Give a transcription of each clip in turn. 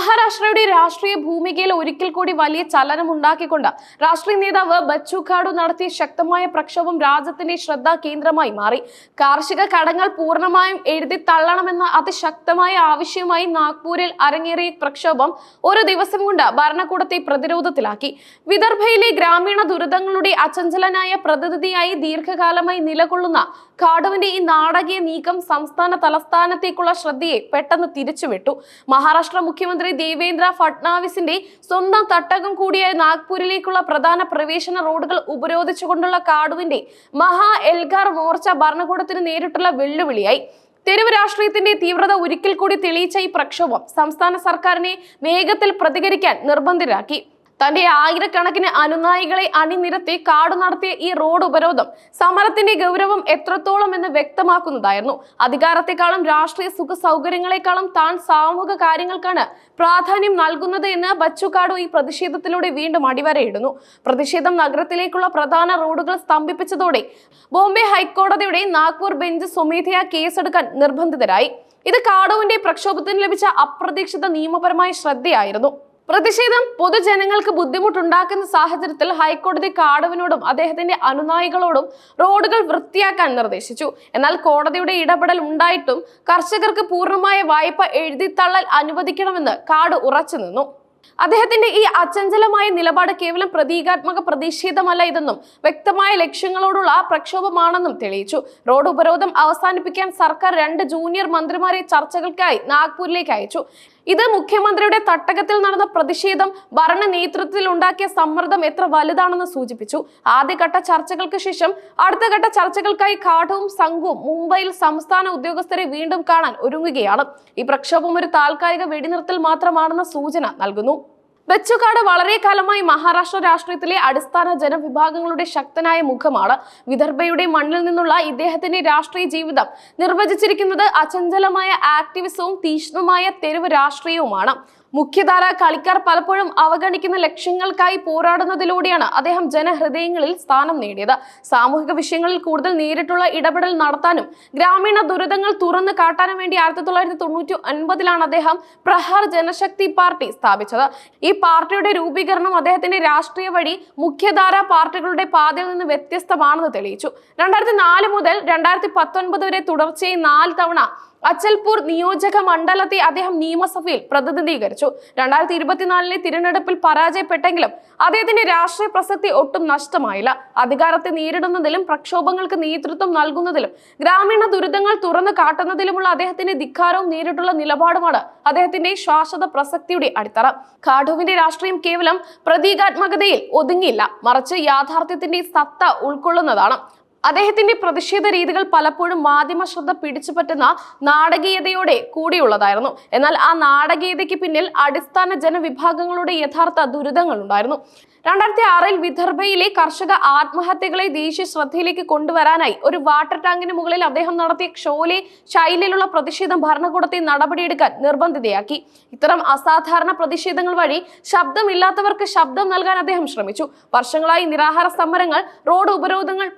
മഹാരാഷ്ട്രയുടെ രാഷ്ട്രീയ ഭൂമികയിൽ ഒരിക്കൽ കൂടി വലിയ ചലനം ഉണ്ടാക്കിക്കൊണ്ട് രാഷ്ട്രീയ നേതാവ് ബച്ചു ഖാഡു നടത്തിയ ശക്തമായ പ്രക്ഷോഭം രാജ്യത്തിന്റെ ശ്രദ്ധാ കേന്ദ്രമായി മാറി. കാർഷിക കടങ്ങൾ പൂർണമായും എഴുതി തള്ളണമെന്ന അതിശക്തമായ ആവശ്യമായി നാഗ്പൂരിൽ അരങ്ങേറിയ പ്രക്ഷോഭം ഒരു ദിവസം കൊണ്ട് ഭരണകൂടത്തെ പ്രതിരോധത്തിലാക്കി. വിദർഭയിലെ ഗ്രാമീണ ദുരിതങ്ങളുടെ അചഞ്ചലനായ പ്രതിനിധിയായി ദീർഘകാലമായി നിലകൊള്ളുന്ന ഖാഡുവിന്റെ ഈ നാടകീയ നീക്കം സംസ്ഥാന തലസ്ഥാനത്തേക്കുള്ള ശ്രദ്ധയെ പെട്ടെന്ന് തിരിച്ചുവിട്ടു. മഹാരാഷ്ട്ര മുഖ്യമന്ത്രി ദേവേന്ദ്ര ഫട്നാവിസിന്റെ സ്വന്തം തട്ടകം കൂടിയായ നാഗ്പൂരിലേക്കുള്ള പ്രധാന പ്രവേശന റോഡുകൾ ഉപരോധിച്ചുകൊണ്ടുള്ള കാടുവിന്റെ മഹാ എൽഗാർ മോർച്ച ഭരണകൂടത്തിന് നേരിട്ടുള്ള വെല്ലുവിളിയായി. തെരുവ് രാഷ്ട്രീയത്തിന്റെ തീവ്രത ഒരിക്കൽ കൂടി തെളിയിച്ച ഈ പ്രക്ഷോഭം സംസ്ഥാന സർക്കാരിനെ വേഗത്തിൽ പ്രതികരിക്കാൻ നിർബന്ധിതരാക്കി. തന്റെ ആയിരക്കണക്കിന് അനുനായികളെ അണിനിരത്തി കാടു നടത്തിയ ഈ റോഡ് ഉപരോധം സമരത്തിന്റെ ഗൗരവം എത്രത്തോളം എന്ന് വ്യക്തമാക്കുന്നതായിരുന്നു. അധികാരത്തെക്കാളും രാഷ്ട്രീയ സുഖ സൗകര്യങ്ങളെക്കാളും താൻ സാമൂഹിക കാര്യങ്ങൾക്കാണ് പ്രാധാന്യം നൽകുന്നത് എന്ന് ബച്ചുകാടു ഈ പ്രതിഷേധത്തിലൂടെ വീണ്ടും അടിവരയിടുന്നു. പ്രതിഷേധം നഗരത്തിലേക്കുള്ള പ്രധാന റോഡുകൾ സ്തംഭിപ്പിച്ചതോടെ ബോംബെ ഹൈക്കോടതിയുടെ നാഗ്പൂർ ബെഞ്ച് സ്വമേധയാ കേസെടുക്കാൻ നിർബന്ധിതരായി. ഇത് കാടുവിന്റെ പ്രക്ഷോഭത്തിന് ലഭിച്ച അപ്രതീക്ഷിത നിയമപരമായ ശ്രദ്ധയായിരുന്നു. പ്രതിഷേധം പൊതുജനങ്ങൾക്ക് ബുദ്ധിമുട്ടുണ്ടാക്കുന്ന സാഹചര്യത്തിൽ ഹൈക്കോടതി കാടവിനോടും അദ്ദേഹത്തിന്റെ അനുനായികളോടും റോഡുകൾ വൃത്തിയാക്കാൻ നിർദ്ദേശിച്ചു. എന്നാൽ കോടതിയുടെ ഇടപെടൽ ഉണ്ടായിട്ടും കർഷകർക്ക് പൂർണമായ വായ്പ എഴുതി തള്ളൽ അനുവദിക്കണമെന്ന് കാട് ഉറച്ചു നിന്നു. അദ്ദേഹത്തിന്റെ ഈ അചഞ്ചലമായ നിലപാട് കേവലം പ്രതീകാത്മക പ്രതിഷേധമല്ല ഇതെന്നും വ്യക്തമായ ലക്ഷ്യങ്ങളോടുള്ള പ്രക്ഷോഭമാണെന്നും തെളിയിച്ചു. റോഡ് ഉപരോധം അവസാനിപ്പിക്കാൻ സർക്കാർ രണ്ട് ജൂനിയർ മന്ത്രിമാരെ ചർച്ചകൾക്കായി നാഗ്പൂരിലേക്ക് അയച്ചു. ഇത് മുഖ്യമന്ത്രിയുടെ തട്ടകത്തിൽ നടന്ന പ്രതിഷേധം ഭരണ നേതൃത്വത്തിൽ ഉണ്ടാക്കിയ സമ്മർദ്ദം എത്ര വലുതാണെന്ന് സൂചിപ്പിച്ചു. ആദ്യഘട്ട ചർച്ചകൾക്ക് ശേഷം അടുത്ത ഘട്ട ചർച്ചകൾക്കായി കാഠവും സംഘവും മുംബൈയിൽ സംസ്ഥാന ഉദ്യോഗസ്ഥരെ വീണ്ടും കാണാൻ ഒരുങ്ങുകയാണ്. ഈ പ്രക്ഷോഭം ഒരു താൽക്കാലിക വെടിനിർത്തൽ മാത്രമാണെന്ന സൂചന നൽകുന്നു. ബച്ചുകാട് വളരെ കാലമായി മഹാരാഷ്ട്ര രാഷ്ട്രീയത്തിലെ അടിസ്ഥാന ജനവിഭാഗങ്ങളുടെ ശക്തനായ മുഖമാണ് വിദർഭയുടെ മണ്ണിൽ നിന്നുള്ള ഇദ്ദേഹത്തിന്റെ രാഷ്ട്രീയ ജീവിതം. നിർവചിച്ചിരിക്കുന്നത് അചഞ്ചലമായ ആക്ടിവിസവും തീക്ഷ്ണമായ തെരുവ് രാഷ്ട്രീയവുമാണ്. മുഖ്യധാര കളിക്കാർ പലപ്പോഴും അവഗണിക്കുന്ന ലക്ഷ്യങ്ങൾക്കായി പോരാടുന്നതിലൂടെയാണ് അദ്ദേഹം ജനഹൃദയങ്ങളിൽ സ്ഥാനം നേടിയത്. സാമൂഹിക വിഷയങ്ങളിൽ കൂടുതൽ നേരിട്ടുള്ള ഇടപെടൽ നടത്താനും ഗ്രാമീണ ദുരിതങ്ങൾ തുറന്നു കാട്ടാനും വേണ്ടി ആയിരത്തി തൊള്ളായിരത്തി തൊണ്ണൂറ്റി ഒൻപതിലാണ് അദ്ദേഹം പ്രഹാർ ജനശക്തി പാർട്ടി സ്ഥാപിച്ചത്. ഈ പാർട്ടിയുടെ രൂപീകരണം അദ്ദേഹത്തിന്റെ രാഷ്ട്രീയ വഴി മുഖ്യധാര പാർട്ടികളുടെ പാതയിൽ നിന്ന് വ്യത്യസ്തമാണെന്ന് തെളിയിച്ചു. രണ്ടായിരത്തി നാല് മുതൽ രണ്ടായിരത്തി പത്തൊൻപത് വരെ തുടർച്ചയായി നാല് തവണ അച്ചൽപൂർ നിയോജക മണ്ഡലത്തെ അദ്ദേഹം നിയമസഭയിൽ പ്രതിനിധീകരിച്ചു. രണ്ടായിരത്തി ഇരുപത്തിനാലിലെ തിരഞ്ഞെടുപ്പിൽ പരാജയപ്പെട്ടെങ്കിലും അദ്ദേഹത്തിന്റെ രാഷ്ട്രീയ പ്രസക്തി ഒട്ടും നഷ്ടമായില്ല. അധികാരത്തെ നേരിടുന്നതിലും പ്രക്ഷോഭങ്ങൾക്ക് നേതൃത്വം നൽകുന്നതിലും ഗ്രാമീണ ദുരിതങ്ങൾ തുറന്നു കാട്ടുന്നതിലുമുള്ള അദ്ദേഹത്തിന്റെ ധിക്കാരവും നേരിട്ടുള്ള നിലപാടുമാണ് അദ്ദേഹത്തിന്റെ ശാശ്വത പ്രസക്തിയുടെ അടിത്തറ. ഖാഡുവിന്റെ രാഷ്ട്രീയം കേവലം പ്രതീകാത്മകതയിൽ ഒതുങ്ങിയില്ല. മറിച്ച് യാഥാർത്ഥ്യത്തിന്റെ സത്ത ഉൾക്കൊള്ളുന്നതാണ്. അദ്ദേഹത്തിന്റെ പ്രതിഷേധ രീതികൾ പലപ്പോഴും മാധ്യമ ശ്രദ്ധ പിടിച്ചുപറ്റുന്ന നാടകീയതയോടെ കൂടിയുള്ളതായിരുന്നു. എന്നാൽ ആ നാടകീയതയ്ക്ക് പിന്നിൽ അടിസ്ഥാന ജനവിഭാഗങ്ങളുടെ യഥാർത്ഥ ദുരിതങ്ങൾ ഉണ്ടായിരുന്നു രണ്ടായിരത്തി ആറിൽ വിദർഭയിലെ കർഷക ആത്മഹത്യകളെ ദേശീയ ശ്രദ്ധയിലേക്ക് കൊണ്ടുവരാനായി ഒരു വാട്ടർ ടാങ്കിന് മുകളിൽ അദ്ദേഹം നടത്തിയ ഷോലെ ശൈലിയിലുള്ള പ്രതിഷേധം ഭരണകൂടത്തെ നടപടിയെടുക്കാൻ നിർബന്ധിതയാക്കി. ഇത്തരം അസാധാരണ പ്രതിഷേധങ്ങൾ വഴി ശബ്ദമില്ലാത്തവർക്ക് ശബ്ദം നൽകാൻ അദ്ദേഹം ശ്രമിച്ചു. വർഷങ്ങളായി നിരാഹാര സമരങ്ങൾ റോഡ് ഉപരോധങ്ങൾ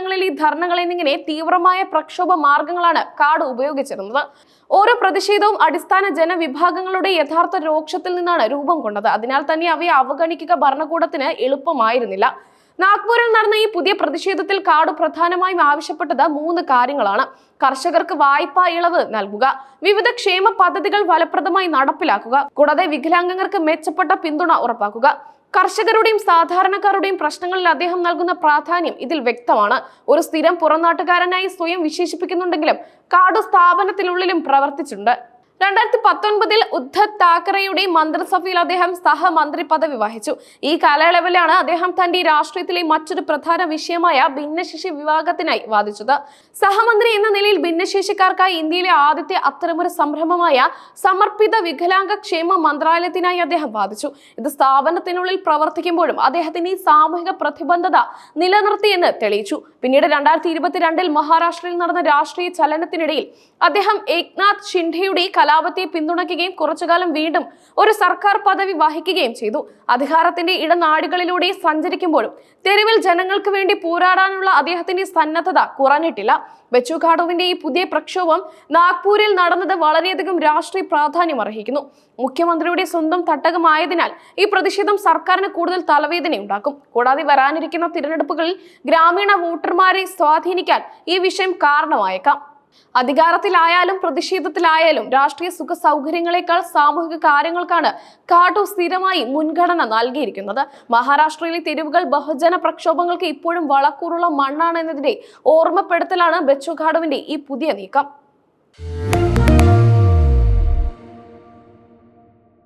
പൊതുസ്ഥലങ്ങളിൽ ഈ ധർണകൾ എന്നിങ്ങനെ തീവ്രമായ പ്രക്ഷോഭ മാർഗങ്ങളാണ് കാട് ഉപയോഗിച്ചിരുന്നത്. ഓരോ പ്രതിഷേധവും അടിസ്ഥാന ജനവിഭാഗങ്ങളുടെ യഥാർത്ഥ രോക്ഷത്തിൽ നിന്നാണ് രൂപം കൊണ്ടത്. അതിനാൽ തന്നെ അവയെ അവഗണിക്കുക ഭരണകൂടത്തിന് എളുപ്പമായിരുന്നില്ല. നാഗ്പൂരിൽ നടന്ന ഈ പുതിയ പ്രതിഷേധത്തിൽ കാട് പ്രധാനമായും ആവശ്യപ്പെട്ടത് മൂന്ന് കാര്യങ്ങളാണ്. കർഷകർക്ക് വായ്പാ ഇളവ് നൽകുക വിവിധ ക്ഷേമ പദ്ധതികൾ ഫലപ്രദമായി നടപ്പിലാക്കുക കൂടാതെ വികലാംഗങ്ങൾക്ക് മെച്ചപ്പെട്ട പിന്തുണ ഉറപ്പാക്കുക. കർഷകരുടെയും സാധാരണക്കാരുടെയും പ്രശ്നങ്ങളിൽ അദ്ദേഹം നൽകുന്ന പ്രാധാന്യം ഇതിൽ വ്യക്തമാണ്. ഒരു സ്ഥിരം പുറംനാട്ടുകാരനായി സ്വയം വിശേഷിപ്പിക്കുന്നുണ്ടെങ്കിലും കാട് സ്ഥാപനത്തിനുള്ളിലും പ്രവർത്തിച്ചിട്ടുണ്ട്. രണ്ടായിരത്തി പത്തൊൻപതിൽ ഉദ്ധവ് താക്കറെയുടെ മന്ത്രിസഭയിൽ അദ്ദേഹം സഹമന്ത്രി പദവി വഹിച്ചു. ഈ കാലയളവിലാണ് അദ്ദേഹം തന്റെ രാഷ്ട്രീയത്തിലെ മറ്റൊരു പ്രധാന വിഷയമായ ഭിന്നശേഷി വിഭാഗത്തിനായി വാദിച്ചത്. സഹമന്ത്രി എന്ന നിലയിൽ ഭിന്നശേഷിക്കാർക്കായി ഇന്ത്യയിലെ ആദ്യത്തെ അത്തരമൊരു സംരംഭമായ സമർപ്പിത വികലാംഗ ക്ഷേമ മന്ത്രാലയത്തിനായി അദ്ദേഹം വാദിച്ചു. ഇത് സ്ഥാപനത്തിനുള്ളിൽ പ്രവർത്തിക്കുമ്പോഴും അദ്ദേഹത്തിന് ഈ സാമൂഹിക പ്രതിബദ്ധത നിലനിർത്തിയെന്ന് തെളിയിച്ചു. പിന്നീട് രണ്ടായിരത്തി ഇരുപത്തിരണ്ടിൽ മഹാരാഷ്ട്രയിൽ നടന്ന രാഷ്ട്രീയ ചലനത്തിനിടയിൽ അദ്ദേഹം ഏക്നാഥ് ഷിൻഡെയുടെ കല കലാപത്തെ പിന്തുണയ്ക്കുകയും കുറച്ചുകാലം വീണ്ടും ഒരു സർക്കാർ പദവി വഹിക്കുകയും ചെയ്തു. അധികാരത്തിന്റെ ഇടനാടുകളിലൂടെ സഞ്ചരിക്കുമ്പോഴും തെരുവിൽ ജനങ്ങൾക്ക് വേണ്ടി പോരാടാനുള്ള അദ്ദേഹത്തിന്റെ സന്നദ്ധത കുറഞ്ഞിട്ടില്ല. ബച്ചുഖാഡുവിന്റെ ഈ പുതിയ പ്രക്ഷോഭം നാഗ്പൂരിൽ നടന്നത് വളരെയധികം രാഷ്ട്രീയ പ്രാധാന്യം അർഹിക്കുന്നു. മുഖ്യമന്ത്രിയുടെ സ്വന്തം തട്ടകമായതിനാൽ ഈ പ്രതിഷേധം സർക്കാരിന് കൂടുതൽ തലവേദന ഉണ്ടാക്കും കൂടാതെ വരാനിരിക്കുന്ന തിരഞ്ഞെടുപ്പുകളിൽ ഗ്രാമീണ വോട്ടർമാരെ സ്വാധീനിക്കാൻ ഈ വിഷയം കാരണമായേക്കാം. അധികാരത്തിലായാലും പ്രതിഷേധത്തിലായാലും രാഷ്ട്രീയ സുഖ സൗകര്യങ്ങളെക്കാൾ സാമൂഹിക കാര്യങ്ങൾക്കാണ് കാട്ടു സ്ഥിരമായി മുൻഗണന നൽകിയിരിക്കുന്നത്. മഹാരാഷ്ട്രയിലെ തെരുവുകൾ ബഹുജന പ്രക്ഷോഭങ്ങൾക്ക് ഇപ്പോഴും വളക്കൂറുള്ള മണ്ണാണ് എന്നതിന്റെ ഓർമ്മപ്പെടുത്തലാണ് ബച്ചു ഖാഡുവിന്റെ ഈ പുതിയ നീക്കം.